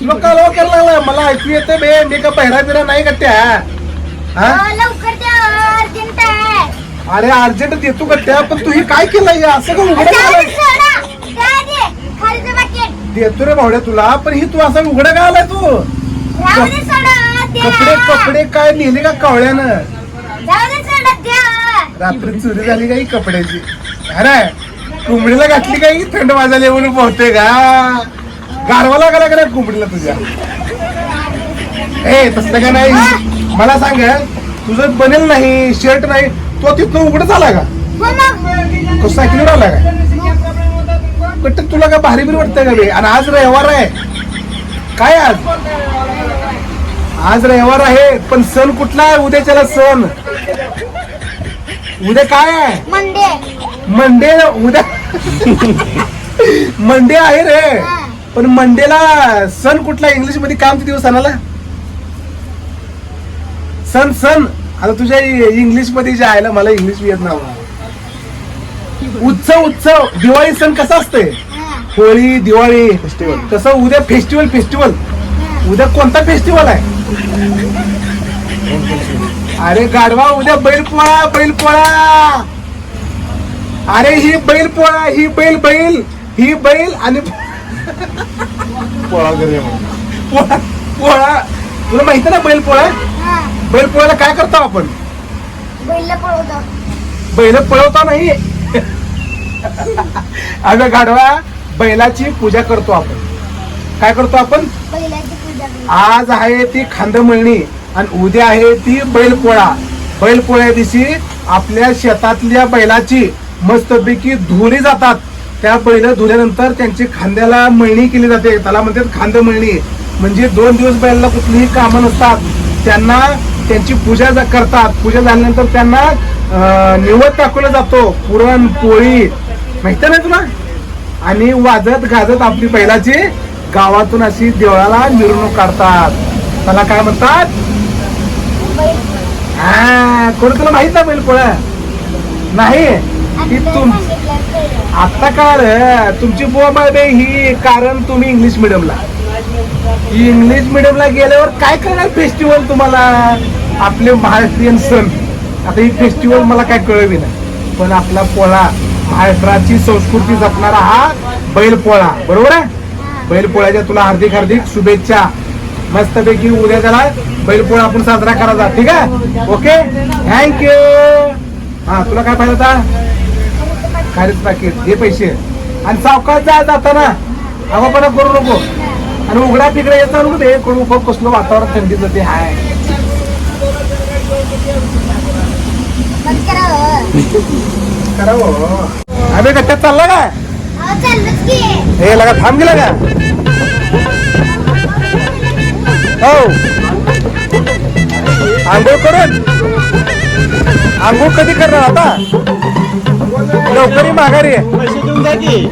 ऐकू येते बे मी का पहिरा बिरा नाही गट्ट्या हा अहो, लवकर द्या अर्जंट आहे अरे अर्जंट देतो गट्ट्या पण तू हे काय केलंय असं का उघडं जाऊ का दे, सोडा. द्या दे. खालीचं bucket. देतो रे भावड्या तुला पण ही तू असं उघडं का आलाय तू राहू दे, सोडा. द्या. कपडे कपडे काय नेले का कावळ्यानं जाऊ दे, सोडा. द्या. रात्री चोरी झाली काही कपड्याची अरे कोंबडीला घातली काही थंड वाजायला म्हणून पोहते का गारवा का नाही कोंबडीला तुझ्या? ए तसलं का नाही. मला सांग तुझं बनेल नाही शर्ट नाही तो तिथनं उघड झाला का. तो सायकलीवर आला का? कट्ट तुला का भारी बिरी वाटतंय का बे? आणि आज रविवार आहे. काय आज? आज रविवार आहे पण सण कुठला आहे? उद्याच्याला सण. उद्या काय आहे? मंडे मंडे उद्या. मंडे आहे रे. पण मंडेला सण कुठला? इंग्लिशमध्ये म्हणते दिवस सणाला सण सण आता तुझ्या इंग्लिशमध्ये जे आहे ना मला इंग्लिश येत नाही उत्सव उत्सव. दिवाळी सण कसा असते. होळी दिवाळी. फेस्टिवल. तसं उद्या फेस्टिवल फेस्टिवल. उद्या कोणता फेस्टिवल आहे? अरे गाडवा उद्या बैलपोळा बैलपोळा. अरे ही बैलपोळा ही बैल बैल ही बैल आणि पोळा आहे. पोळा पोळा. तुला माहिती ना बैलपोळा हा. बैलपोळ्याला काय करतो आपण? बैल पळवतो. बैल पळवता नाही. अगं गाढवा बैलाची पूजा करतो आपण. काय करतो आपण? बैलाची पूजा करतो. आज आहे ती खांदमळणी आणि उद्या आहे ती बैलपोळा बैलपोळ्या दिवशी आपल्या शेतातल्या बैलाची मस्तपैकी धुरी जातात. त्या बैल धुल्यानंतर त्यांची खांद्याला मळणी केली जाते. त्याला म्हणतात खांद मळणी म्हणजे दोन दिवस बैलाला कुठलीही कामं नसतात. त्यांना त्यांची पूजा करतात. पूजा झाल्यानंतर त्यांना अं, निवद दाखवला जातो. पुरण पोळी. माहिती नाही तुला? आणि वाजत गाजत आपली बैलाची गावातून अशी देवळाला मिरवणूक काढतात. त्याला काय म्हणतात? हा कोणी तुला माहीत ना बैल पोळ्या नाही? ही आता तुम रे कळलं. तुमची बुवा माहिती ही कारण तुम्ही इंग्लिश मिडियमला इंग्लिश मिडियमला गेल्यावर काय करणार फेस्टिवल तुम्हाला? आपले महाराष्ट्रीयन सण आता ही फेस्टिवल मला काय कळवी ना पण आपला पोळा महाराष्ट्राची संस्कृती जपणारा हा बैलपोळा बरोबर आहे? बैलपोळ्याच्या तुला हार्दिक हार्दिक शुभेच्छा. मस्तपैकी उद्या त्याला बैलपोळा आपण साजरा करायचा. ठीक आहे? ओके थँक्यू हा तुला काय पाहिजे होता? खारीच पाकिट हे पैसे आणि सावकाश जा जाताना आवापणा करू नको. आणि उघडा तिकडे येत नको ते. कोण उभं कसलं वातावरण थंडीचं ते हाय. करा. करावं. गट्ट्यात चालला की. हे लगा थांब गेला का? हो. आंघोळ करून. आंघोळ कधी करणार आता? लवकरी माघारी आहे पैसे देऊन जा की.